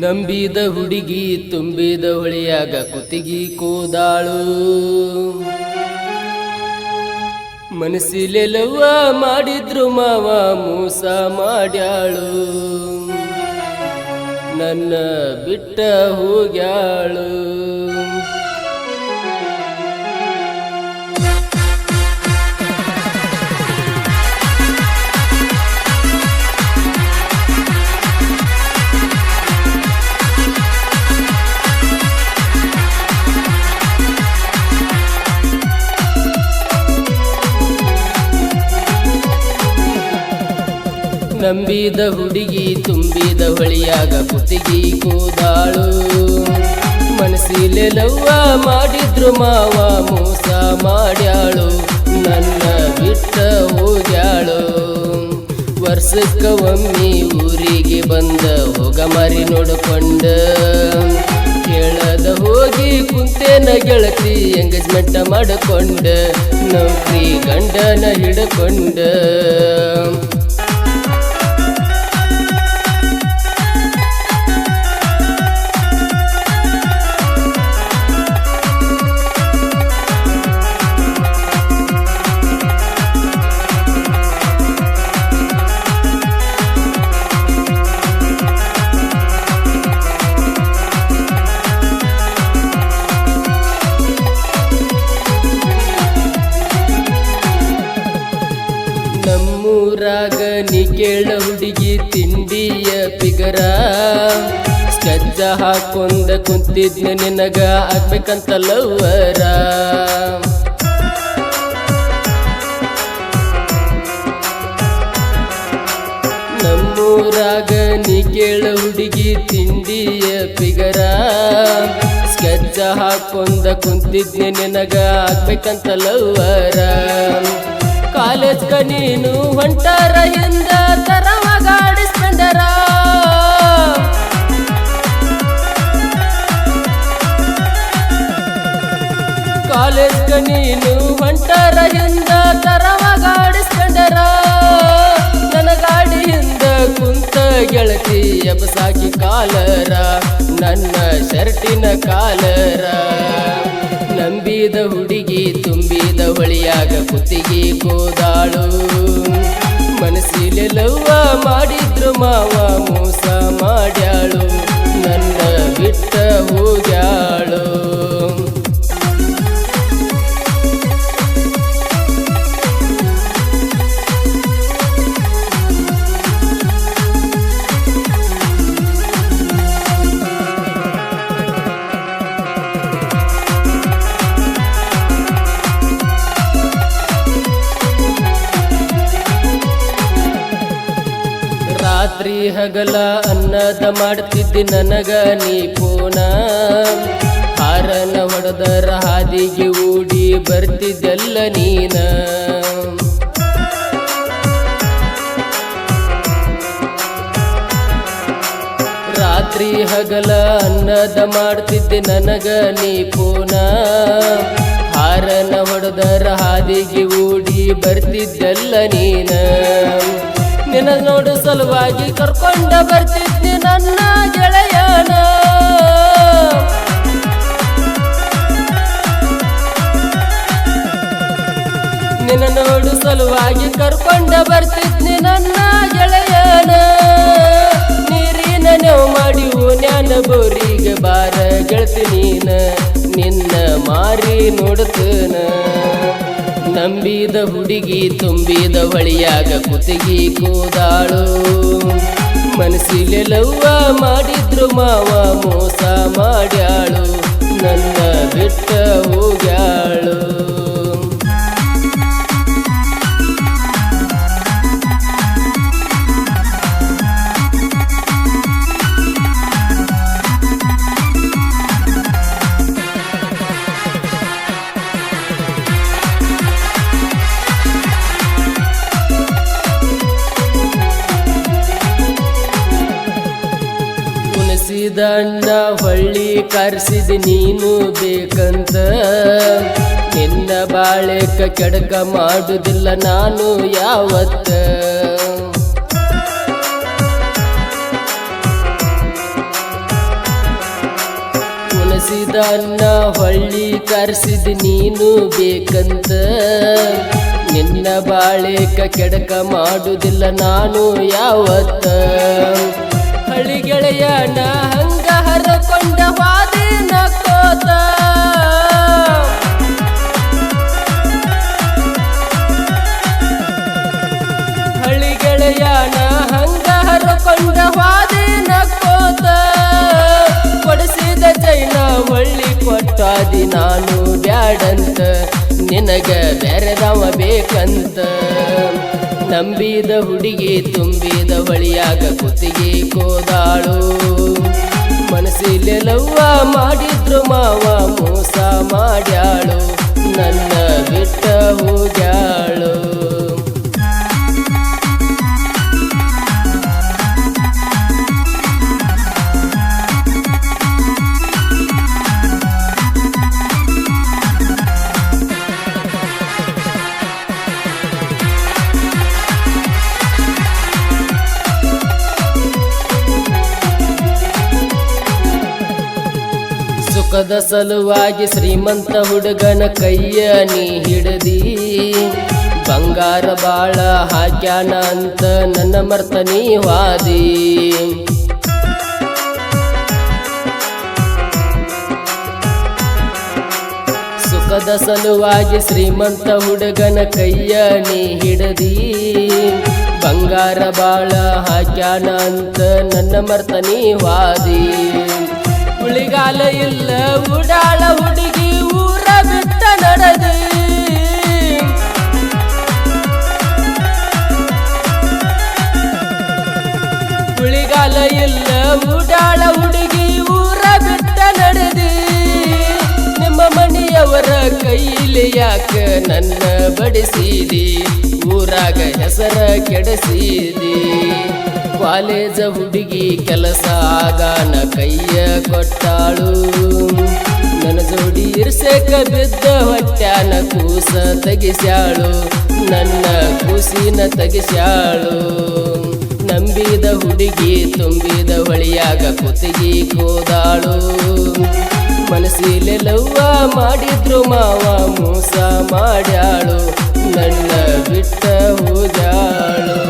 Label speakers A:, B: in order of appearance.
A: ನಂಬಿದ ಹುಡುಗಿ ತುಂಬಿದ ಹೊಳಿಯಾಗ ಕುತ್ತಿಗಿ ಕೂದಾಳು. ಮನಸ್ಸಿಲೆಲ್ಲವ ಮಾಡಿದ್ರು ಮಾವ ಮೋಸ ಮಾಡ್ಯಾಳು. ನನ್ನ ಬಿಟ್ಟ ಹೋಗ್ಯಾಳು. ನಂಬಿದ ಹುಡುಗಿ, ತುಂಬಿದ ಹೊಳಿಯಾಗ ಕುತ್ತಿಗಿ ಕೂದಾಳು. ಮನಸ್ಸಿಲೆಲ್ಲವ್ವ ಮಾಡಿದ್ರು ಮಾವ, ಮೋಸ ಮಾಡ್ಯಾಳು. ನನ್ನ ಬಿಟ್ಟ ಹೋಗ್ಯಾಳು. ವರ್ಷಕ್ಕ ಒಮ್ಮೆ ಊರಿಗೆ ಬಂದ ಹೋಗ ಮರಿ ನೋಡಿಕೊಂಡ. ಕೇಳದ ಹೋಗಿ ಕುಂತೇನ ಗೆಳತಿ ಎಂಗೇಜ್ಮೆಂಟ್ ಮಾಡಿಕೊಂಡ. ನೌಕರಿ ಗಂಡನ ಹಿಡ್ಕೊಂಡ. ನಮ್ಮೂರಾಗ ನೀ ಕೇಳ ಹುಡುಗಿ ತಿಂಡಿಯ ಪಿಗರ ಸ್ಕಜ್ಜ ಹಾಕೊಂಡ ಕುಂತಿದ್ನ ನಿನಗ ಆಗ್ಬೇಕಂತ ಲವ್ವರ. ನಮ್ಮೂರಾಗ ನೀ ಕೇಳ ಹುಡುಗಿ ತಿಂಡಿಯ ಪಿಗರ ಸ್ಕಜ್ಜ ಹಾಕೊಂಡ ಕುಂತಿದ್ನೆ ನಿನಗ ಆಗ್ಬೇಕಂತ ಲವ್ವರ. ಕಾಲೇಜ್ಗ ನೀನು ಹೊಂಟಾರ ಎಂದ ತರವ ಕಾಲೇಜ್ಗ ನೀನು ಹೊಂಟಾರ ಎಂದ ತರವ ನನ್ನ ಗಾಡಿಯಿಂದ ಕುಂತ ಗೆಳತಿ ಎಬಸಾಕಿ ಕಾಲರ, ನನ್ನ ಶರ್ಟಿನ ಕಾಲರ. ನಂಬಿದ ಹುಡುಗಿ ತುಂಬಿದ ಹೊಳಿಯಾಗ ಕುತ್ತಿಗೆ ಕೋದಾಳು. ಮನಸ್ಸಿಲೆಲ್ಲವ್ವ ಮಾಡಿದ್ರು ಮಾವ ಮೋಸ ಮಾಡ್ಯಾಳು. ನನ್ನ ಬಿಟ್ಟ ಹೋಗ್ಯಾಳು. ಹಗಲ ಅನ್ನದ ಮಾಡ್ತಿದ್ದಿ ನನಗ ನೀ ಪೋನ. ಹಾರನ ಹೊಡೆದರ ಹಾದಿಗೆ ಓಡಿ ಬರ್ತಿದ್ದೆಲ್ಲ ನೀನ. ರಾತ್ರಿ ಹಗಲ ಅನ್ನದ ಮಾಡ್ತಿದ್ದೆ ನನಗ ನೀ ಪೋನ. ಹಾರನ ಹೊಡೆದರ ಹಾದಿಗೆ ಓಡಿ ಬರ್ತಿದ್ದೆಲ್ಲ ನೀನ. ನಿನ್ನ ನೋಡು ಸಲುವಾಗಿ ಕರ್ಕೊಂಡ ಬರ್ತಿದ್ನಿ ನನ್ನ ಗೆಳೆಯನ. ನಿನ್ನ ನೋಡು ಸಲುವಾಗಿ ಕರ್ಕೊಂಡ ಬರ್ತಿದ್ನಿ ನನ್ನ ಗೆಳೆಯನ. ನೀರಿನ ನೆವು ಮಾಡಿ ನ್ಯಾನ ಬೋರಿಗೆ ಬಾರ ಗೆಳತಿ ನೀನ. ನಿನ್ನ ಮಾರಿ ನೋಡ್ತನ ನಂಬಿದ ಹುಡುಗಿ ತುಂಬಿದ ಹೊಳಿಯಾಗ ಕುತಿಗಿ ಕೂದಾಳು. ಮನಸ್ಸಿಲೆಲ್ಲವ್ವ ಮಾಡಿದ್ರು ಮಾವ ಮೋಸ ಮಾಡ್ಯಾಳು. ನನ್ನ ಬಿಟ್ಟ ಉಣಸಿದ ಅಣ್ಣ ಹೊಳ್ಳಿ ಕರ್ಸಿದ ನೀನು ಬೇಕಂತ. ನಿನ್ನ ಬಾಳೆಕ ಕೆಡಕ ಮಾಡುದಿಲ್ಲ ನಾನು ಯಾವತ್ತ. ಅನ್ನ ಹೊಳ್ಳಿ ಕರ್ಸಿದ ನೀನು ಬೇಕಂತ. ನಿನ್ನ ಬಾಳೆಕ ಕೆಡಕ ಮಾಡುದಿಲ್ಲ ನಾನು ಯಾವತ್ತ. ಹಳ್ಳಿ ಗೆಳೆಯನ ಹಂಗ ಹರಕೊಂಡ ವಾದಿ ನಕ್ಕೋತ ಹಳ್ಳಿ ಗೆಳೆಯನ ಹಂಗ ಹರಕೊಂಡ ವಾದಿ ನಕ್ಕೋತ ಕೊಡಿಸಿದ ಚೈನ ಹೊಳ್ಳಿ ಕೊಟ್ಟಾದಿ ನಾನು ಬ್ಯಾಡಂತ. ನಿನಗ ಬೇರೆದವ ಬೇಕಂತ. ನಂಬಿದ ಹುಡುಗಿ ತುಂಬಿದ ಬಳಿಯಾಗ ಕುತ್ತಿಗೆ ಕೋದಾಳು. ಮನಸ್ಸಿಲೆಲ್ಲವ್ವ ಮಾಡಿದ್ರು ಮಾವ ಮೋಸ ಮಾಡ್ಯಾಳು. ನನ್ನ ಬಿಟ್ಟ ಹೋಗ್ಯಾಳು. ಸುಖದ ಸಲುವಾಗಿ ಶ್ರೀಮಂತ ಹುಡುಗನ ಕೈಯ ನೀ ಹಿಡದಿ. ಬಂಗಾರ ಬಾಳ ಹಾಕ್ಯಾನ ಅಂತ ನನ್ನ ಮರ್ತನಿ ವಾದಿ. ಸುಖದ ಸಲುವಾಗಿ ಶ್ರೀಮಂತ ಹುಡುಗನ ಕೈಯ ನೀ ಹಿಡದಿ. ಬಂಗಾರ ಬಾಳ ಹಾಕ್ಯಾನ ಅಂತ ನನ್ನ ಮರ್ತನಿ ವಾದಿ. ಉಳಿಗಾಲ ಇಲ್ಲ, ಉಡಾಳ ಹುಡುಗಿ ಊರ ಬಿಟ್ಟ ನಡೆದಿ. ಉಳಿಗಾಲ ಇಲ್ಲ, ಉಡಾಳ ಹುಡುಗಿ ಊರ ಬಿಟ್ಟ ನಡೆದಿ. ನಿಮ್ಮ ಮನೆಯವರ ಕೈಲಿ ಯಾಕ ನನ್ನ ಬಡಿಸಿದಿ? ಊರಾಗ ಹೆಸರ ಕೆಡಿಸಿದಿ? ಕಾಲೇಜ ಹುಡುಗಿ ಕೆಲಸ ಆಗಾನ ಕೈಯ ಕೊಟ್ಟಾಳು. ನನ್ನ ಜೋಡಿ ಇರ್ಸಕ ಬಿದ್ದ ಹೊಟ್ಯಾನ ಕೂಸ ತೆಗಿಸ್ಯಾಳು. ನನ್ನ ಕೂಸಿನ ತೆಗಿಸ್ಯಾಳು. ನಂಬಿದ ಹುಡುಗಿ ತುಂಬಿದ ಹೊಳಿಯಾಗ ಕುತ್ತಿಗೆ ಕೋದಾಳು. ಮನಸ್ಸಿಲೆಲ್ಲವ್ವ ಮಾಡಿದ್ರು ಮಾವ ಮೋಸ ಮಾಡ್ಯಾಳು. ನನ್ನ ಬಿಟ್ಟ ಹೋಗ್ಯಾಳು